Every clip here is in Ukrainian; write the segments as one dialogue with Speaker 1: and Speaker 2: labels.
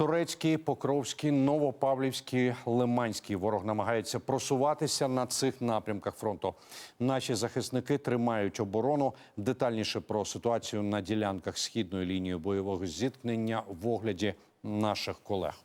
Speaker 1: Турецький, Покровський, Новопавлівський, Лиманський. Ворог намагається просуватися на цих напрямках фронту. Наші захисники тримають оборону. Детальніше про ситуацію на ділянках східної лінії бойового зіткнення в огляді наших колег.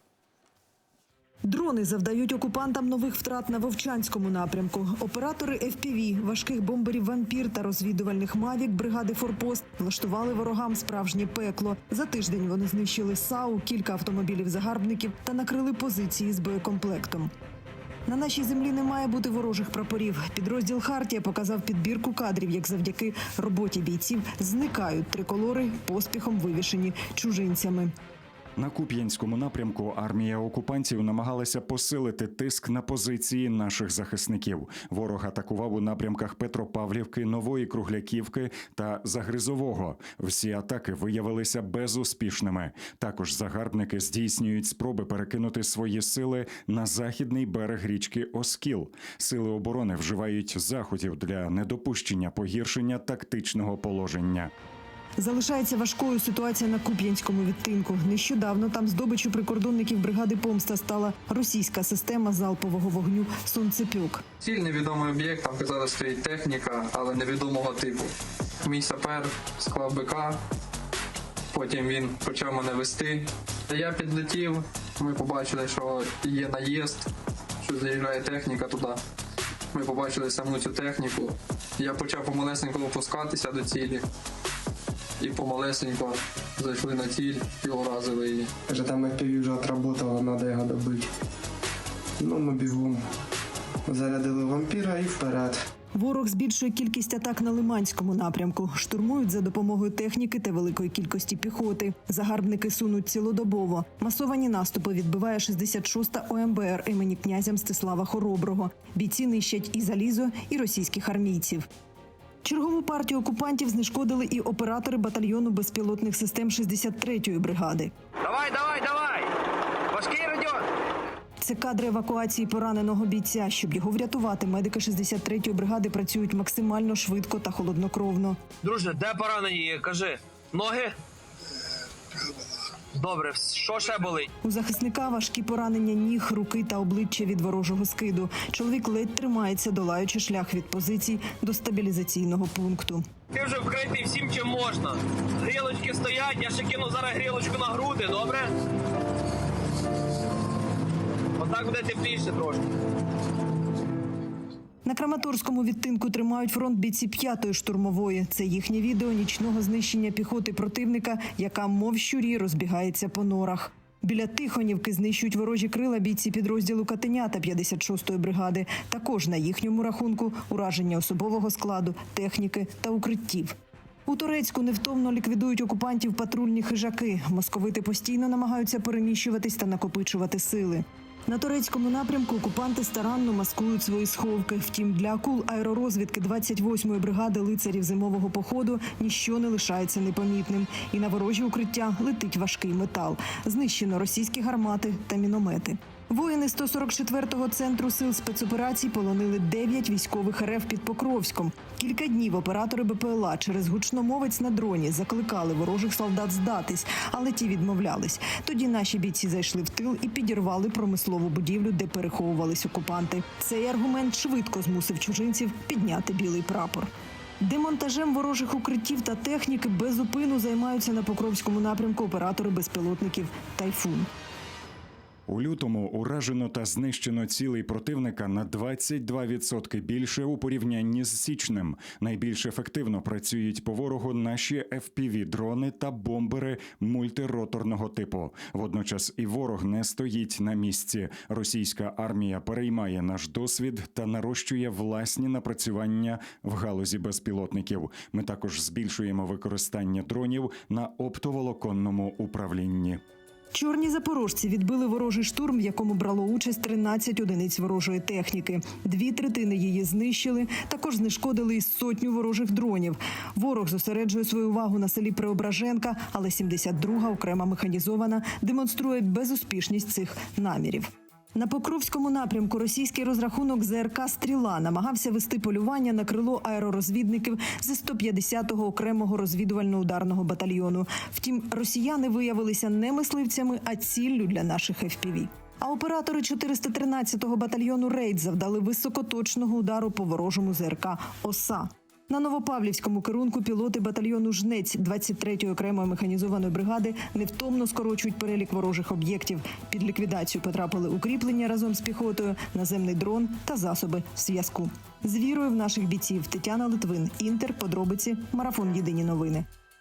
Speaker 2: Дрони завдають окупантам нових втрат на Вовчанському напрямку. Оператори FPV, важких бомберів «Вампір» та розвідувальних «Мавік» бригади «Форпост» влаштували ворогам справжнє пекло. За тиждень вони знищили САУ, кілька автомобілів загарбників та накрили позиції з боєкомплектом. На нашій землі не має бути ворожих прапорів. Підрозділ Хартія показав підбірку кадрів, як завдяки роботі бійців зникають триколори, поспіхом вивішені чужинцями.
Speaker 3: На Куп'янському напрямку армія окупантів намагалася посилити тиск на позиції наших захисників. Ворог атакував у напрямках Петропавлівки, Нової Кругляківки та Загризового. Всі атаки виявилися безуспішними. Також загарбники здійснюють спроби перекинути свої сили на західний берег річки Оскіл. Сили оборони вживають заходів для недопущення погіршення тактичного положення.
Speaker 2: Залишається важкою ситуація на Куп'янському відтинку. Нещодавно там здобичу прикордонників бригади Помста стала російська система залпового вогню Сонцепьок.
Speaker 4: Ціль невідомий об'єкт, там казали, стоїть техніка, але невідомого типу. Мій сапер склав БК, потім він почав мене вести. Я підлетів, ми побачили, що є наїзд, що заїжджає техніка туди. Ми побачили саму цю техніку. Я почав помалесенько опускатися до цілі. І помалесенько зайшли на ціль і уразили її.
Speaker 5: Каже, там FPV вже отработало, треба його добити. Ну, ми бігом. Зарядили вампіра і вперед.
Speaker 2: Ворог збільшує кількість атак на Лиманському напрямку. Штурмують за допомогою техніки та великої кількості піхоти. Загарбники сунуть цілодобово. Масовані наступи відбиває 66-та ОМБР імені князя Мстислава Хороброго. Бійці нищать і залізо, і російських армійців. Чергову партію окупантів знешкодили і оператори батальйону безпілотних систем 63-ї бригади.
Speaker 6: Давай, давай, давай! Важкий радіон!
Speaker 2: Це кадри евакуації пораненого бійця. Щоб його врятувати, медики 63-ї бригади працюють максимально швидко та холоднокровно.
Speaker 6: Друже, де поранені? Кажи. Ноги? Добре, що ще болить?
Speaker 2: У захисника важкі поранення ніг, руки та обличчя від ворожого скиду. Чоловік ледь тримається, долаючи шлях від позицій до стабілізаційного пункту.
Speaker 6: Ти вже вкритий всім, чим можна. Грілочки стоять, я ще кину зараз грілочку на груди, добре? Отак буде тепліше трошки.
Speaker 2: На Краматорському відтинку тримають фронт бійці п'ятої штурмової. Це їхнє відео нічного знищення піхоти противника, яка мов щурі розбігається по норах. Біля Тихонівки знищують ворожі крила бійці підрозділу Катенята 56-ї бригади. Також на їхньому рахунку ураження особового складу, техніки та укриттів. У Турецьку невтомно ліквідують окупантів патрульні хижаки. Московити постійно намагаються переміщуватись та накопичувати сили. На турецькому напрямку окупанти старанно маскують свої сховки. Втім, для акул аеророзвідки 28-ї бригади лицарів зимового походу ніщо не лишається непомітним. І на ворожі укриття летить важкий метал. Знищено російські гармати та міномети. Воїни 144-го центру сил спецоперацій полонили 9 військових РФ під Покровськом. Кілька днів оператори БПЛА через гучномовець на дроні закликали ворожих солдат здатись, але ті відмовлялись. Тоді наші бійці зайшли в тил і підірвали промислову будівлю, де переховувались окупанти. Цей аргумент швидко змусив чужинців підняти білий прапор. Демонтажем ворожих укриттів та техніки без зупину займаються на Покровському напрямку оператори безпілотників Тайфун.
Speaker 3: У лютому уражено та знищено цілий противника на 22% більше у порівнянні з січнем. Найбільш ефективно працюють по ворогу наші fpv дрони та бомбери мультироторного типу. Водночас і ворог не стоїть на місці. Російська армія переймає наш досвід та нарощує власні напрацювання в галузі безпілотників. Ми також збільшуємо використання дронів на оптоволоконному управлінні.
Speaker 2: Чорні запорожці відбили ворожий штурм, в якому брало участь 13 одиниць ворожої техніки. Дві третини її знищили. Також знешкодили із сотню ворожих дронів. Ворог зосереджує свою увагу на селі Преображенка, але 72-га окрема механізована демонструє безуспішність цих намірів. На Покровському напрямку російський розрахунок ЗРК Стріла намагався вести полювання на крило аеророзвідників зі 150-го окремого розвідувально-ударного батальйону. Втім, росіяни виявилися не мисливцями, а ціллю для наших ФПВ. А оператори 413-го батальйону Рейд завдали високоточного удару по ворожому ЗРК ОСА. На Новопавлівському керунку пілоти батальйону Жнець 23-ї окремої механізованої бригади невтомно скорочують перелік ворожих об'єктів. Під ліквідацію потрапили укріплення разом з піхотою, наземний дрон та засоби зв'язку. З вірою в наших бійців Тетяна Литвин, Інтер, подробиці, марафон Єдині новини.